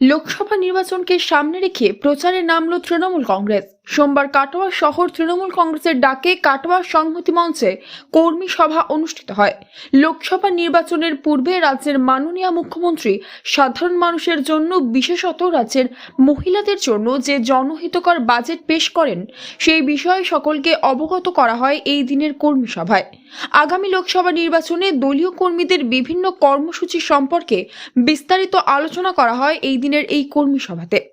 লোকসভা নির্বাচনকে সামনে রেখে প্রচারে নামল তৃণমূল কংগ্রেস। সোমবার কাটোয়া শহর তৃণমূল কংগ্রেসের ডাকে কাটোয়া সংহতি মঞ্চে কর্মী সভা অনুষ্ঠিত হয়। লোকসভা নির্বাচনের পূর্বে রাজ্যের মাননীয় মুখ্যমন্ত্রী সাধারণ মানুষের জন্য, বিশেষত রাজ্যের মহিলাদের জন্য যে জনহিতকর বাজেট পেশ করেন, সেই বিষয়ে সকলকে অবগত করা হয় এই দিনের কর্মী সভায়। আগামী লোকসভা নির্বাচনে দলীয় কর্মীদের বিভিন্ন কর্মসূচি সম্পর্কে বিস্তারিত আলোচনা করা হয় এই দিনের এই কর্মী সভাতে।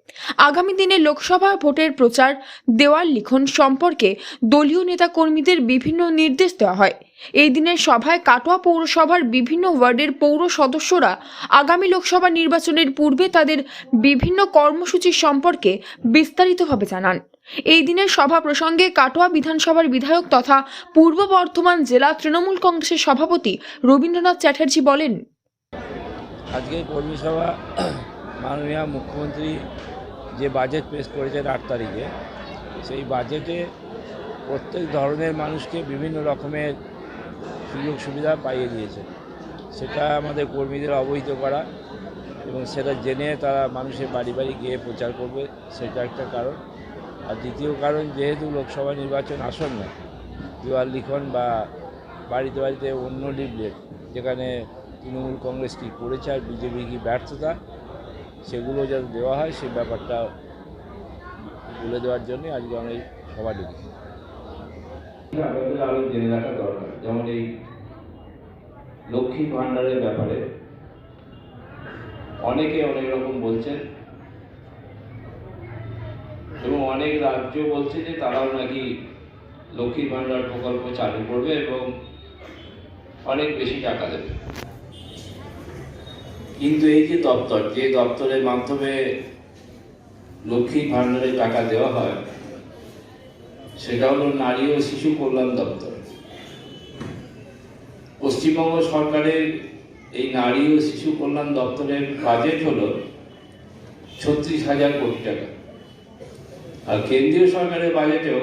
আগামী দিনে লোকসভা ভোটের প্রচার দেওয়াল লিখন সম্পর্কে দলীয় নেতা কর্মীদের বিভিন্ন নির্দেশ দেওয়া হয়। এই দিনের সভায় কাটোয়া পৌরসভার বিভিন্ন ওয়ার্ডের পৌর সদস্যরা আগামী লোকসভা নির্বাচনের পূর্বে তাদের বিভিন্ন কর্মসূচি সম্পর্কে বিস্তারিতভাবে জানান। এই দিনের সভা প্রসঙ্গে কাটোয়া বিধানসভার বিধায়ক তথা পূর্ব বর্ধমান জেলা তৃণমূল কংগ্রেসের সভাপতি রবীন্দ্রনাথ চ্যাটার্জি বলেন। আজকে কর্মী সভা মাননীয় মুখ্যমন্ত্রী যে বাজেট পেশ করেছেন আট তারিখে, সেই বাজেটে প্রত্যেক ধরনের মানুষকে বিভিন্ন রকমের সুযোগ সুবিধা পাইয়ে দিয়েছে। সেটা আমাদের কর্মীদের অবহিত করা এবং সেটা জেনে তারা মানুষের বাড়ি বাড়ি গিয়ে প্রচার করবে, সেটা একটা কারণ। আর দ্বিতীয় কারণ, যেহেতু লোকসভা নির্বাচন আসন্ন দেওয়াল লিখন বা বাড়িতে বাড়িতে অন্য লিফলেট যেখানে তৃণমূল কংগ্রেস কী করেছে আর বিজেপি কি ব্যর্থতা সেগুলো যাতে দেওয়া হয় সেই ব্যাপারটা তুলে দেওয়ার জন্য আজকে অনেক সভা ডেকেছি। আপনাদের আরও জেনে রাখা দরকার। যেমন এই লক্ষ্মী ভাণ্ডারের ব্যাপারে অনেকে অনেক রকম বলছেন এবং অনেক রাজ্য বলছে যে তারাও নাকি লক্ষ্মী ভাণ্ডার প্রকল্প চালু করবে এবং অনেক বেশি টাকা দেবে। কিন্তু এই যে দপ্তর, যে দপ্তরের মাধ্যমে লক্ষ্মী ভাণ্ডারে টাকা দেওয়া হয়, সেটা হলো নারী ও শিশু কল্যাণ দপ্তর। পশ্চিমবঙ্গ সরকারের এই নারী ও শিশু কল্যাণ দপ্তরের বাজেট হলো ছত্রিশ হাজার কোটি টাকা। আর কেন্দ্রীয় সরকারের বাজেটেও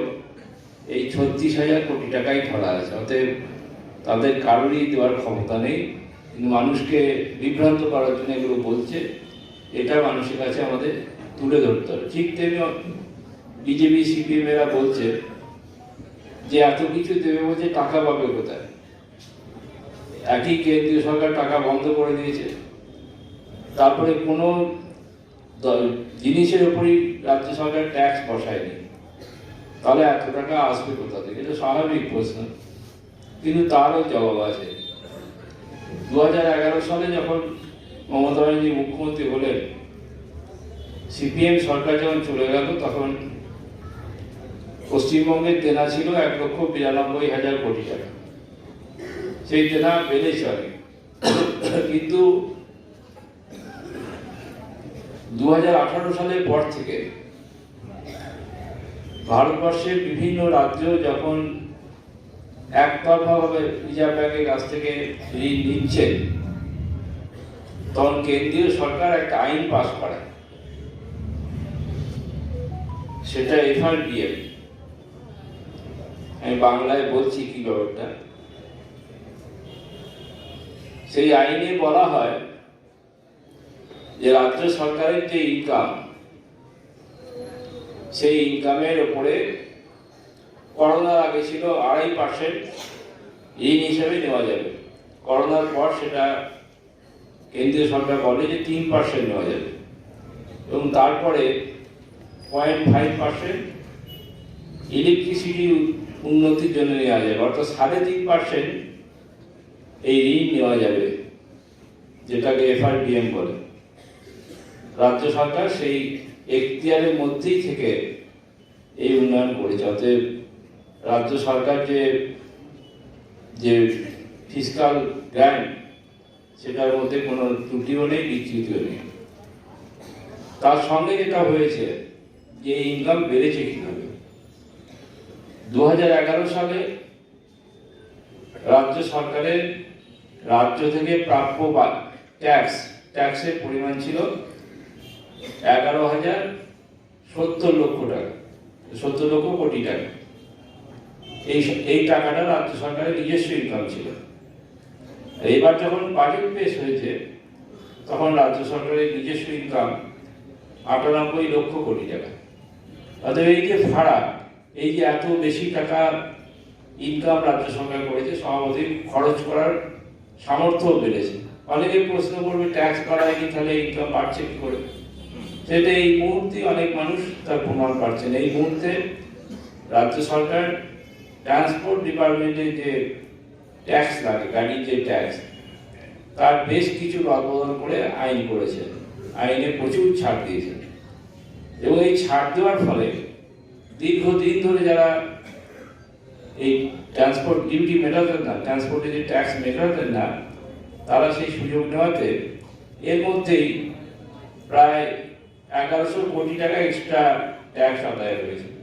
এই ছত্রিশ হাজার কোটি টাকাই ধরা আছে, অতএব তাদের কারোরই দেওয়ার ক্ষমতা নেই। কিন্তু মানুষকে বিভ্রান্ত করার জন্য এগুলো বলছে, এটা মানুষের কাছে আমাদের তুলে ধরতে হবে। ঠিক তেমনি বিজেপি, সিপিএম এরা বলছে যে এত কিছু দেবে বলছে, টাকা পাবে কোথায়? একই কেন্দ্রীয় সরকার টাকা বন্ধ করে দিয়েছে। তারপরে কোনো জিনিসের উপরই রাজ্য সরকার ট্যাক্স বসায়নি। তাহলে এত টাকা আসবে কোথা থেকে? এটা স্বাভাবিক প্রশ্ন। কিন্তু তারও জবাব আছে। দুহাজার এগারো সালে যখন মমতা ব্যানার্জি মুখ্যমন্ত্রী হলেন, সিপিএম সরকার যখন চলে গেল, তখন পশ্চিমবঙ্গের দেনা ছিল এক লক্ষ বিরানব্বই হাজার কোটি টাকা। সেই দেনা বেড়েছে অনেক কিন্তু দু হাজার আঠারো সালের পর থেকে ভারতবর্ষের বিভিন্ন রাজ্য যখন একতরফাভাবে রিজার্ভ ব্যাংকের কাছ থেকে ঋণ নিচ্ছে তখন কেন্দ্রীয় সরকার একটা আইন পাস করে। সেটা এফআরবিএম আমি বাংলায় বলছি কি ব্যাপারটা? সেই আইনে বলা হয় যে রাজ্য সরকারের যে ইনকাম, সেই ইনকামের ওপরে করোনার আগে ছিল আড়াই পার্সেন্ট ঋণ হিসেবে নেওয়া যাবে। করোনার পর সেটা কেন্দ্রীয় সরকার বলে যে তিন পার্সেন্ট নেওয়া যাবে। এবং তারপরে পয়েন্ট ফাইভ পার্সেন্ট ইলেকট্রিসিটি উন্নতির জন্য নেওয়া যাবে। অর্থাৎ সাড়ে তিন পার্সেন্ট এই ঋণ নেওয়া যাবে, যেটাকে এফআরডিএম বলে। রাজ্য সরকার সেই এখতিয়ারের মধ্যেই থেকে এই উন্নয়ন করেছে। অতএব রাজ্য সরকার যে যে ফিসকাল গ্র্যান্ট সেটার মধ্যে কোনো ত্রুটিও নেই, বিচ্যুতিও নেই। তার সঙ্গে যেটা হয়েছে, যে ইনকাম বেড়েছে কীভাবে? দু হাজার সালে রাজ্য সরকারের রাজ্য থেকে প্রাপ্য বা ট্যাক্স ট্যাক্সের পরিমাণ ছিল এগারো হাজার সত্তর লক্ষ টাকা, সত্তর লক্ষ কোটি টাকা। এই এই টাকাটা রাজ্য সরকারের নিজস্ব ইনকাম ছিল। এবার যখন বাজেট পেশ হয়েছে, তখন রাজ্য সরকারের নিজস্ব ইনকাম আটানব্বই লক্ষ কোটি টাকা। অতএব এই যে ভাড়া, এই যে এত বেশি টাকা ইনকাম রাজ্য সরকার করেছে, সভাপতি খরচ করার সামর্থ্য বেড়েছে। অনেকে প্রশ্ন করবে ট্যাক্স বাড়ায়নি তাহলে ইনকাম বাড়ছে কি করে? সেটা এই মুহূর্তে অনেক মানুষ তার প্রমাণ পাচ্ছেন এই মুহূর্তে রাজ্য সরকার ট্রান্সপোর্ট ডিপার্টমেন্টে যে ট্যাক্স লাগে, গাড়ির যে ট্যাক্স তার বেশ কিছু রদবদল করে আইন করেছে আইনে প্রচুর ছাড় দিয়েছে এবং এই ছাড় দেওয়ার ফলে দীর্ঘদিন ধরে যারা এই ট্রান্সপোর্ট ডিউটি মেটাতেন না ট্রান্সপোর্টে যে ট্যাক্স মেটাতেন না, তারা সেই সুযোগ নেওয়াতে এর মধ্যেই প্রায় এগারোশো কোটি টাকা এক্সট্রা ট্যাক্স আদায় হয়েছে।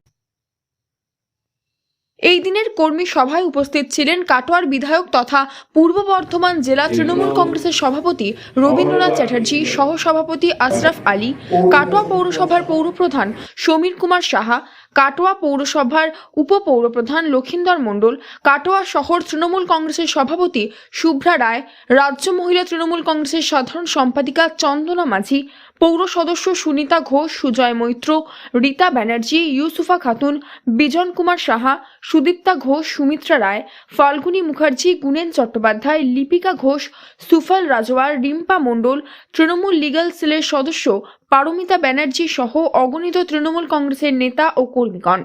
এই দিনের কর্মী সভায় উপস্থিত ছিলেন কাটোয়ার বিধায়ক তথা পূর্ব বর্ধমান জেলা তৃণমূল কংগ্রেসের সভাপতি রবীন্দ্রনাথ চ্যাটার্জি সহসভাপতি আশরাফ আলী কাটোয়া পৌরসভার পৌরপ্রধান সমীর কুমার সাহা কাটোয়া পৌরসভার উপপৌরপ্রধান লক্ষিন্দর মণ্ডল, কাটোয়া শহর তৃণমূল কংগ্রেসের সভাপতি শুভ্রা রায়, রাজ্য মহিলা তৃণমূল কংগ্রেসের সাধারণ সম্পাদিকা চন্দনা মাঝি, পৌর সদস্য সুনিতা ঘোষ, সুজয় মৈত্র, রীতা ব্যানার্জি, ইউসুফা খাতুন, বিজন কুমার সাহা, সুদীপ্তা ঘোষ, সুমিত্রা রায়, ফাল্গুনী মুখার্জি, গুণেন চট্টোপাধ্যায়, লিপিকা ঘোষ, সুফল রাজওয়ার, রিম্পা মণ্ডল, তৃণমূল লিগাল সেলের সদস্য পারমিতা ব্যানার্জি সহ অগণিত তৃণমূল কংগ্রেসের নেতা ও কর্মীগণ।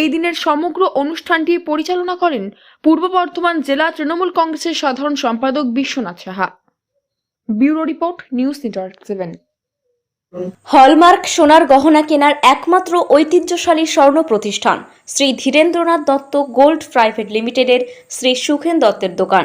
এই দিনের সমগ্র অনুষ্ঠানটি পরিচালনা করেন পূর্ব বর্ধমান জেলা তৃণমূল কংগ্রেসের সাধারণ সম্পাদক Biswanath Saha. Bureau report, news network seven. Hallmark সোনার গহনা কেনার একমাত্র ঐতিহ্যশালী স্বর্ণ প্রতিষ্ঠান শ্রী ধীরেন্দ্রনাথ দত্ত গোল্ড প্রাইভেট লিমিটেডের শ্রী সুখেন দত্তের দোকান।